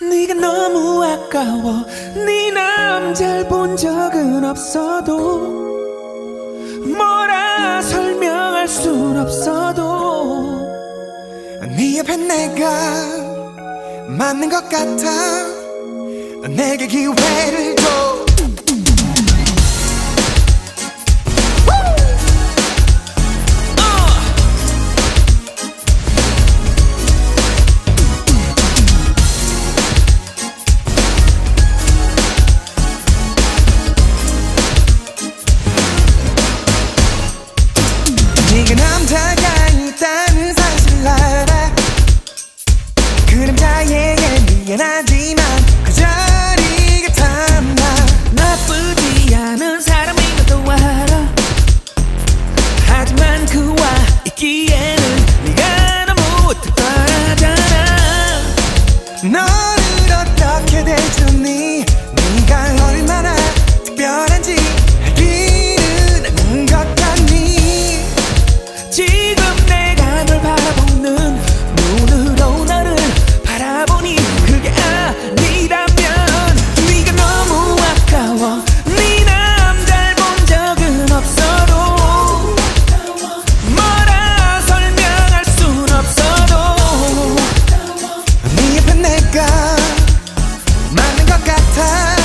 네가 너무 아까워. 네 남잘 본 적은 없어도 뭐라 설명할 순 없어도 네 옆에 내가 맞는 것 같아. 내게 기회를 줘 너 time